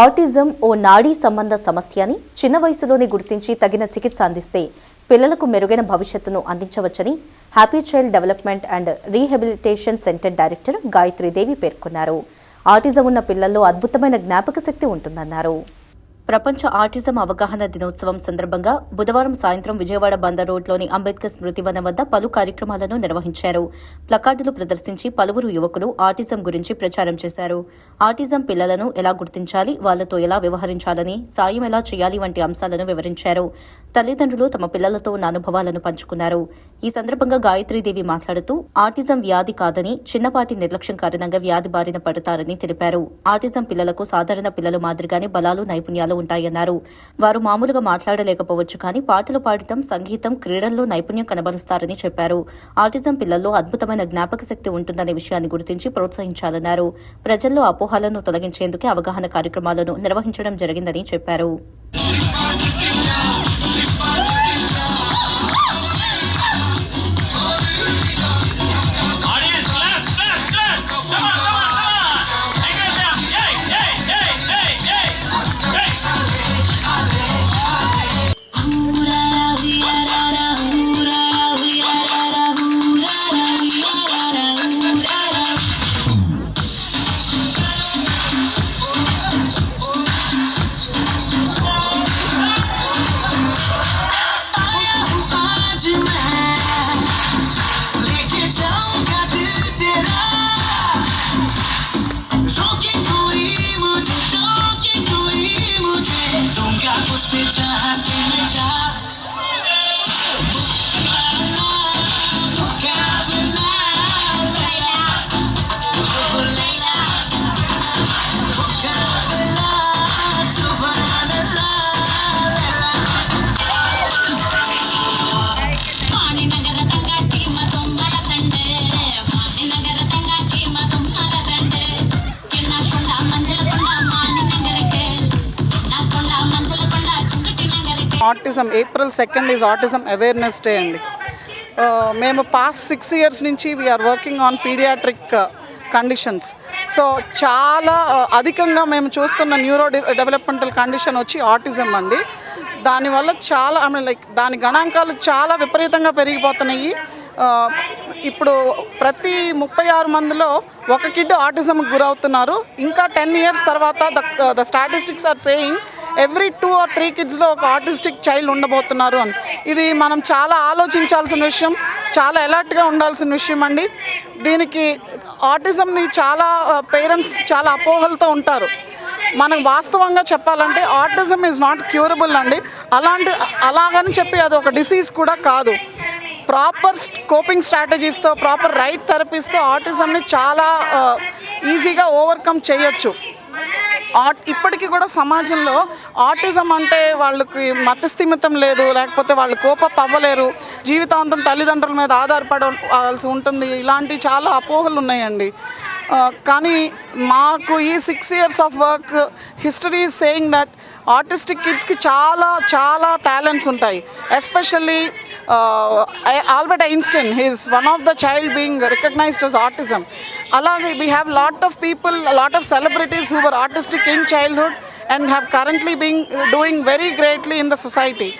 Autism ఓ నాడీ సంబంధ సమస్య అని చిన్న వయసులోనే గుర్తించి తగిన చికిత్స అందిస్తే పిల్లలకు మెరుగైన భవిష్యత్తును అందించవచ్చని happy child development and rehabilitation centre director Gayatri Devi పేర్కొన్నారు. ఆటిజం ఉన్న పిల్లల్లో అద్భుతమైన జ్ఞాపక శక్తి ఉంటుందన్నారు. ప్రపంచ ఆటిజం అవగాహన దినోత్సవం సందర్భంగా బుధవారం సాయంత్రం విజయవాడ బందర్ రోడ్లోని అంబేద్కర్ స్మృతి వనం వద్ద పలు కార్యక్రమాలను నిర్వహించారు. ప్లకార్డులు ప్రదర్శించి పలువురు యువకులు ఆటిజం గురించి ప్రచారం చేశారు. ఆటిజం పిల్లలను ఎలా గుర్తించాలి వాళ్ళతో ఎలా వ్యవహరించాలని సాయం ఎలా చేయాలి వంటి అంశాలను వివరించారు. తల్లిదండ్రులు తమ పిల్లలతో ఉన్న అనుభవాలను పంచుకున్నారు. ఈ సందర్భంగా గాయత్రీదేవి మాట్లాడుతూ ఆటిజం వ్యాధి కాదని చిన్నపాటి నిర్లక్ష్యం కారణంగా వ్యాధి బారిన పడతారని తెలిపారు. ఆటిజం పిల్లలకు సాధారణ పిల్లలు మాదిరిగానే బలాలు నైపుణ్యాలు ఉంటాయన్నారు. వారు మామూలుగా మాట్లాడలేకపోవచ్చు కానీ పాటలు పాడటం సంగీతం క్రీడల్లో నైపుణ్యం కనబరుస్తారని చెప్పారు. ఆటిజం పిల్లల్లో అద్భుతమైన జ్ఞాపక శక్తి ఉంటుందనే విషయాన్ని గుర్తించి ప్రోత్సహించాలన్నారు. ప్రజల్లో అపోహలను తొలగించేందుకే అవగాహన కార్యక్రమాలను నిర్వహించడం జరిగిందని చెప్పారు. दूंगा उससे जहां से Autism April second is autism awareness day అండి. మేము పాస్ట్ సిక్స్ ఇయర్స్ నుంచి we are working on paediatric conditions so చాలా uh, అధికంగా మేము చూస్తున్న న్యూరో డెవలప్మెంటల్ కండిషన్ వచ్చి ఆటిజం అండి. దానివల్ల చాలా ఐ మీన్ లైక్ దాని గణాంకాలు చాలా విపరీతంగా పెరిగిపోతున్నాయి. ఇప్పుడు ప్రతి ముప్పై ఆరు మందిలో ఒక కిడ్ ఆటిజంకి గురవుతున్నారు. ఇంకా టెన్ ఇయర్స్ తర్వాత the the statistics are saying every two or three కిడ్స్లో ఒక ఆర్టిస్టిక్ చైల్డ్ ఉండబోతున్నారు అని. ఇది మనం చాలా ఆలోచించాల్సిన విషయం చాలా అలర్ట్గా ఉండాల్సిన విషయం అండి. దీనికి ఆటిజంని చాలా పేరెంట్స్ చాలా అపోహలతో ఉంటారు. మనం వాస్తవంగా చెప్పాలంటే ఆటిజం ఈజ్ నాట్ క్యూరబుల్ అండి. అలాంటి అలాగని చెప్పి అది ఒక డిసీజ్ కూడా కాదు. ప్రాపర్ కోపింగ్ స్ట్రాటజీస్తో ప్రాపర్ రైట్ థెరపీస్తో ఆటిజంని చాలా ఈజీగా ఓవర్కమ్ చేయొచ్చు. ఆర్ట్ ఇప్పటికీ కూడా సమాజంలో ఆర్టిజం అంటే వాళ్ళకి మతస్థిమితం లేదు లేకపోతే వాళ్ళు కోపప్ అవ్వలేరు. జీవితాంతం తల్లిదండ్రుల మీద ఆధారపడవలసి ఉంటుంది. ఇలాంటి చాలా అపోహలు ఉన్నాయండి. కానీ మాకు ఈ six years of work history saying that artistic కిడ్స్కి చాలా చాలా టాలెంట్స్ ఉంటాయి. Especially Albert Einstein he's one of the child being recognised as autism అలాగే we have lot of people lot of celebrities who were artistic in childhood and have currently being doing very greatly in the society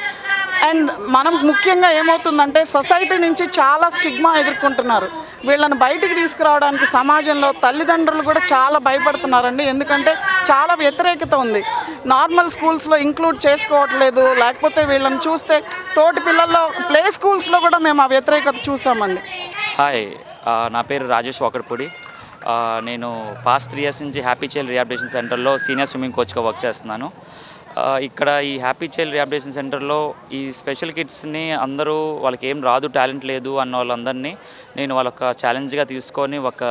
and మనం ముఖ్యంగా ఏమవుతుందంటే society నుంచి చాలా stigma ఎదుర్కొంటున్నారు. వీళ్ళని బయటికి తీసుకురావడానికి సమాజంలో తల్లిదండ్రులు కూడా చాలా భయపడుతున్నారండి. ఎందుకంటే చాలా వ్యతిరేకత ఉంది. నార్మల్ స్కూల్స్లో ఇంక్లూడ్ చేసుకోవట్లేదు లేకపోతే వీళ్ళని చూస్తే తోటి పిల్లల్లో ప్లే స్కూల్స్లో కూడా మేము ఆ వ్యతిరేకత చూసామండి. హాయ్ నా పేరు రాజేష్ వాకర్పూడి. నేను పాస్ట్ త్రీ ఇయర్స్ నుంచి హ్యాపీ చైల్డ్ రిహాబిలిటేషన్ సెంటర్లో సీనియర్ స్విమ్మింగ్ కోచ్గా వర్క్ చేస్తున్నాను. ఇక్కడ ఈ హ్యాపీ చైల్డ్ రిహాబిలిటేషన్ సెంటర్లో ఈ స్పెషల్ కిడ్స్ని అందరూ వాళ్ళకి ఏం రాదు టాలెంట్ లేదు అన్న వాళ్ళందరినీ నేను వాళ్ళొక ఛాలెంజ్గా తీసుకొని ఒక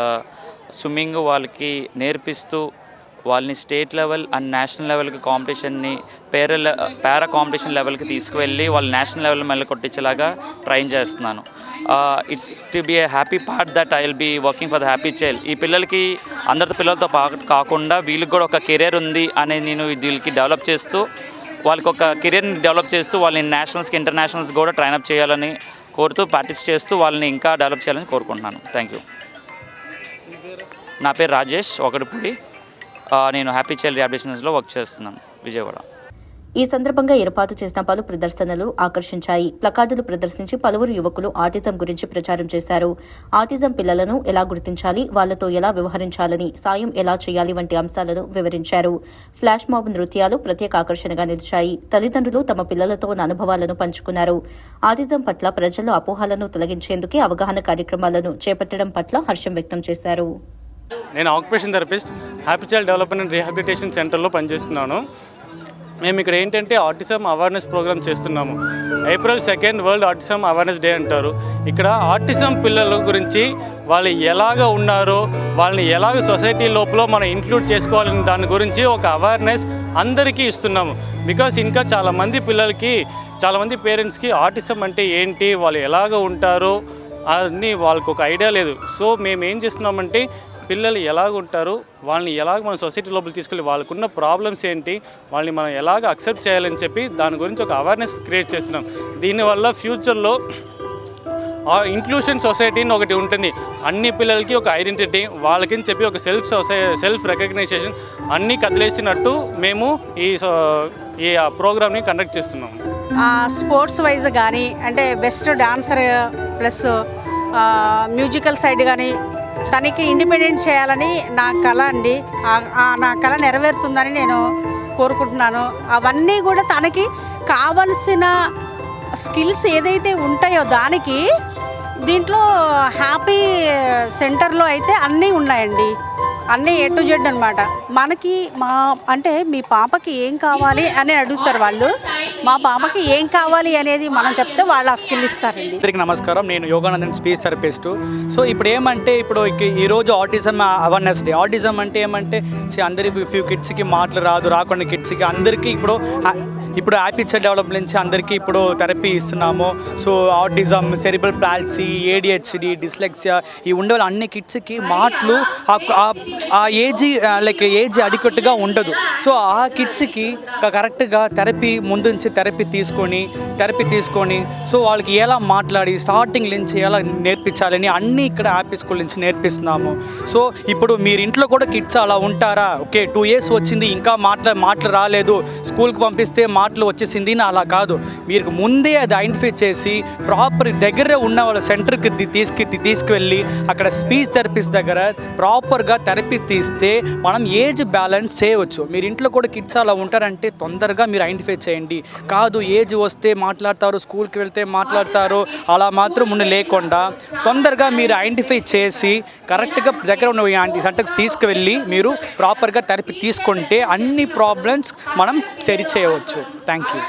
స్విమ్మింగ్ వాళ్ళకి నేర్పిస్తూ వాళ్ళని స్టేట్ లెవెల్ అండ్ నేషనల్ లెవెల్కి కాంపిటీషన్ని పేర పేరా కాంపిటీషన్ లెవెల్కి తీసుకువెళ్ళి వాళ్ళు నేషనల్ లెవెల్ మళ్ళీ కొట్టించేలాగా ట్రైన్ చేస్తున్నాను. It's to be a happy part that I will be working for the happy child ఈ పిల్లలకి అందరి పిల్లలతో పా- కాకుండా వీళ్ళకి కూడా ఒక కెరీర్ ఉంది అనేది నేను వీళ్ళకి డెవలప్ చేస్తూ వాళ్ళకి ఒక కెరీర్ని డెవలప్ చేస్తూ వాళ్ళని నేషనల్స్కి ఇంటర్నేషనల్స్ కూడా ట్రైనప్ చేయాలని కోరుతూ ప్రాక్టీస్ చేస్తూ వాళ్ళని ఇంకా డెవలప్ చేయాలని కోరుకుంటున్నాను. థ్యాంక్ యూ నా పేరు రాజేష్ ఒకటిపూడి నేను హ్యాపీ చైల్డ్ రిహాబిలిటేషన్స్లో వర్క్ చేస్తున్నాను విజయవాడ. ఈ సందర్భంగా ఏర్పాటు చేసిన పలు ప్రదర్శనలు ఆకర్షించాయి. ప్లకార్డులు ప్రదర్శించి పలువురు యువకులు ఆటిజం గురించి ప్రచారం చేశారు. ఆటిజం పిల్లలను ఎలా గుర్తించాలి వాళ్ళతో ఎలా వ్యవహరించాలని సాయం ఎలా చేయాలి వంటి అంశాలను వివరించారు. ఫ్లాష్ మాబ్ నృత్యాలు ప్రత్యేక ఆకర్షణగా నిలిచాయి. తల్లిదండ్రులు తమ పిల్లలతో ఉన్న అనుభవాలను పంచుకున్నారు. ఆటిజం పట్ల ప్రజల్లో అపోహలను తొలగించేందుకే అవగాహన కార్యక్రమాలను చేపట్టడం పట్ల హర్షం వ్యక్తం చేశారు. నేను occupation therapist happy child development and rehabilitation సెంటర్లో పనిచేస్తున్నాను. మేము ఇక్కడ ఏంటంటే ఆటిజం అవేర్నెస్ ప్రోగ్రామ్ చేస్తున్నాము. April second world autism awareness day అంటారు. ఇక్కడ ఆటిజం పిల్లల గురించి వాళ్ళు ఎలాగ ఉన్నారో వాళ్ళని ఎలాగ సొసైటీ లోపల మనం ఇంక్లూడ్ చేసుకోవాలని దాని గురించి ఒక అవేర్నెస్ అందరికీ ఇస్తున్నాము. బికాస్ ఇంకా చాలామంది పిల్లలకి చాలామంది పేరెంట్స్కి ఆటిజం అంటే ఏంటి వాళ్ళు ఎలాగ ఉంటారో అని వాళ్ళకు ఒక ఐడియా లేదు. సో మేము ఏం చేస్తున్నామంటే పిల్లలు ఎలాగ ఉంటారు వాళ్ళని ఎలాగ మన సొసైటీ లోపల తీసుకెళ్ళి వాళ్ళకున్న ప్రాబ్లమ్స్ ఏంటి వాళ్ళని మనం ఎలాగ అక్సెప్ట్ చేయాలని చెప్పి దాని గురించి ఒక అవేర్నెస్ క్రియేట్ చేస్తున్నాం. దీనివల్ల ఫ్యూచర్లో ఇంక్లూషన్ సొసైటీ అని ఒకటి ఉంటుంది. అన్ని పిల్లలకి ఒక ఐడెంటిటీ వాళ్ళకి చెప్పి ఒక సెల్ఫ్ సొసై సెల్ఫ్ రికగ్నైజేషన్ అన్నీ కదిలేసినట్టు మేము ఈ సో- ఈ ప్రోగ్రామ్ని కండక్ట్ చేస్తున్నాం. స్పోర్ట్స్ వైజ్ కానీ అంటే best dancer plus musical side కానీ తనకి ఇండిపెండెంట్ చేయాలని నా కళ అండి. నా కళ నెరవేరుతుందని నేను కోరుకుంటున్నాను. అవన్నీ కూడా తనకి కావలసిన స్కిల్స్ ఏదైతే ఉంటాయో దానికి దీంట్లో హ్యాపీ సెంటర్లో అయితే అన్నీ ఉన్నాయండి. అన్నీ ఏ టు జెడ్ అనమాట మనకి మా అంటే మీ పాపకి ఏం కావాలి అని అడుగుతారు వాళ్ళు. మా పాపకి ఏం కావాలి అనేది మనం చెప్తే వాళ్ళు ఆ స్కిల్ ఇస్తారండి. అందరికీ నమస్కారం. నేను యోగానందన్ స్పీచ్ థెరపిస్ట్. సో ఇప్పుడు ఏమంటే ఇప్పుడు ఈరోజు ఆటిజం అవేర్నెస్ డే ఆటిజం అంటే ఏమంటే see అందరికి ఫ్యూ కిడ్స్కి మాటలు రాదు రాకుండా కిడ్స్కి అందరికీ ఇప్పుడు ఇప్పుడు యాపిచర్ చైల్డ్ డెవలప్మెంట్ నుంచి అందరికీ ఇప్పుడు థెరపీ ఇస్తున్నాము. So autism cerebral palsy ADHD dyslexia ఈ ఉండే వాళ్ళ అన్ని కిడ్స్కి మాటలు ఆ- ఏజ్ లైక్ ఏజ్ అడికట్టుగా ఉండదు. సో ఆ కిడ్స్కి కరెక్ట్గా థెరపీ ముందు నుంచి థెరపీ తీసుకొని థెరపీ తీసుకొని సో వాళ్ళకి ఎలా మాట్లాడి స్టార్టింగ్ నుంచి ఎలా నేర్పించాలని అన్నీ ఇక్కడ హ్యాపీ స్కూల్ నుంచి నేర్పిస్తున్నాము. సో ఇప్పుడు మీరు ఇంట్లో కూడా కిడ్స్ అలా ఉంటారా? ఓకే టూ ఇయర్స్ వచ్చింది ఇంకా మాట్లా మాటలు రాలేదు స్కూల్కి పంపిస్తే మాటలు వచ్చేసింది అని అలా కాదు. మీరు ముందే అది ఐడెంటిఫై చేసి ప్రాపర్ దగ్గర ఉన్న వాళ్ళ సెంటర్కి తీ- తీసుకు తీసుకువెళ్ళి అక్కడ స్పీచ్ థెరపిస్ట్ దగ్గర ప్రాపర్గా థెరపీ తీస్తే మనం ఏజ్ బ్యాలెన్స్ చేయవచ్చు. మీరు ఇంట్లో కూడా కిడ్స్ అలా ఉంటారంటే తొందరగా మీరు ఐడెంటిఫై చేయండి. కాదు ఏజ్ వస్తే మాట్లాడతారు స్కూల్కి వెళ్తే మాట్లాడతారు అలా మాత్రం ఉండి లేకుండా తొందరగా మీరు ఐడెంటిఫై చేసి కరెక్ట్గా దగ్గర ఉన్న సెంటర్స్ తీసుకువెళ్ళి మీరు ప్రాపర్గా థెరపీ తీసుకుంటే అన్ని ప్రాబ్లమ్స్ మనం సరి చేయవచ్చు. Thank you